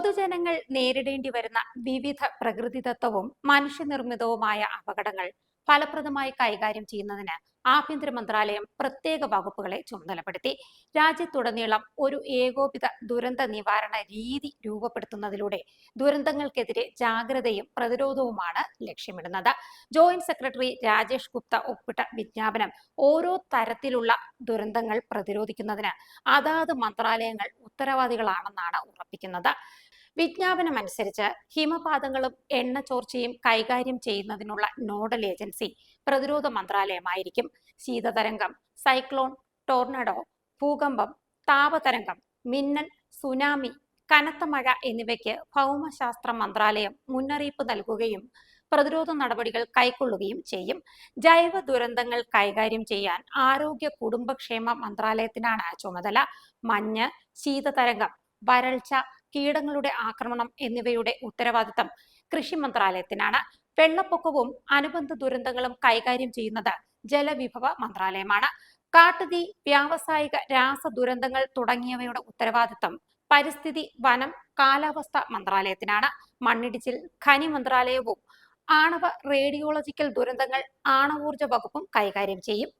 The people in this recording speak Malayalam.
പൊതുജനങ്ങൾ നേരിടേണ്ടി വരുന്ന വിവിധ പ്രകൃതിദത്തവും മനുഷ്യനിർമ്മിതവുമായ അപകടങ്ങൾ ഫലപ്രദമായി കൈകാര്യം ചെയ്യുന്നതിന് ആഭ്യന്തര മന്ത്രാലയം പ്രത്യേക വകുപ്പുകളെ ചുമതലപ്പെടുത്തി. രാജ്യത്തുടനീളം ഒരു ഏകോപിത ദുരന്ത നിവാരണ രീതി രൂപപ്പെടുത്തുന്നതിലൂടെ ദുരന്തങ്ങൾക്കെതിരെ ജാഗ്രതയും പ്രതിരോധവുമാണ് ലക്ഷ്യമിടുന്നത്. ജോയിന്റ് സെക്രട്ടറി രാജേഷ് ഗുപ്ത ഒപ്പിട്ട വിജ്ഞാപനം ഓരോ തരത്തിലുള്ള ദുരന്തങ്ങൾ പ്രതിരോധിക്കുന്നതിന് അതാത് മന്ത്രാലയങ്ങൾ ഉത്തരവാദികളാണെന്നാണ് ഉറപ്പിക്കുന്നത്. വിജ്ഞാപനം അനുസരിച്ച് ഹിമപാതങ്ങളും എണ്ണച്ചോർച്ചയും കൈകാര്യം ചെയ്യുന്നതിനുള്ള നോഡൽ ഏജൻസി പ്രതിരോധ മന്ത്രാലയമായിരിക്കും. ശീതതരംഗം സൈക്ലോൺ ടോർണഡോ ഭൂകമ്പം താപതരംഗം മിന്നൽ സുനാമി കനത്ത മഴ എന്നിവയ്ക്ക് ഭൗമശാസ്ത്ര മന്ത്രാലയം മുന്നറിയിപ്പ് നൽകുകയും പ്രതിരോധ നടപടികൾ കൈക്കൊള്ളുകയും ചെയ്യും. ജൈവ ദുരന്തങ്ങൾ കൈകാര്യം ചെയ്യാൻ ആരോഗ്യ കുടുംബക്ഷേമ മന്ത്രാലയത്തിനാണ് ചുമതല. മഞ്ഞ് ശീതതരംഗം വരൾച്ച കീടങ്ങളുടെ ആക്രമണം എന്നിവയുടെ ഉത്തരവാദിത്തം കൃഷി മന്ത്രാലയത്തിനാണ്. വെള്ളപ്പൊക്കവും അനുബന്ധ ദുരന്തങ്ങളും കൈകാര്യം ചെയ്യുന്നത് ജലവിഭവ മന്ത്രാലയമാണ്. കാട്ടുതീ വ്യാവസായിക രാസ ദുരന്തങ്ങൾ തുടങ്ങിയവയുടെ ഉത്തരവാദിത്തം പരിസ്ഥിതി വനം കാലാവസ്ഥ മന്ത്രാലയത്തിനാണ്. മണ്ണിടിച്ചിൽ ഖനി മന്ത്രാലയവും ആണവ റേഡിയോളജിക്കൽ ദുരന്തങ്ങൾ ആണവോർജ വകുപ്പും കൈകാര്യം ചെയ്യും.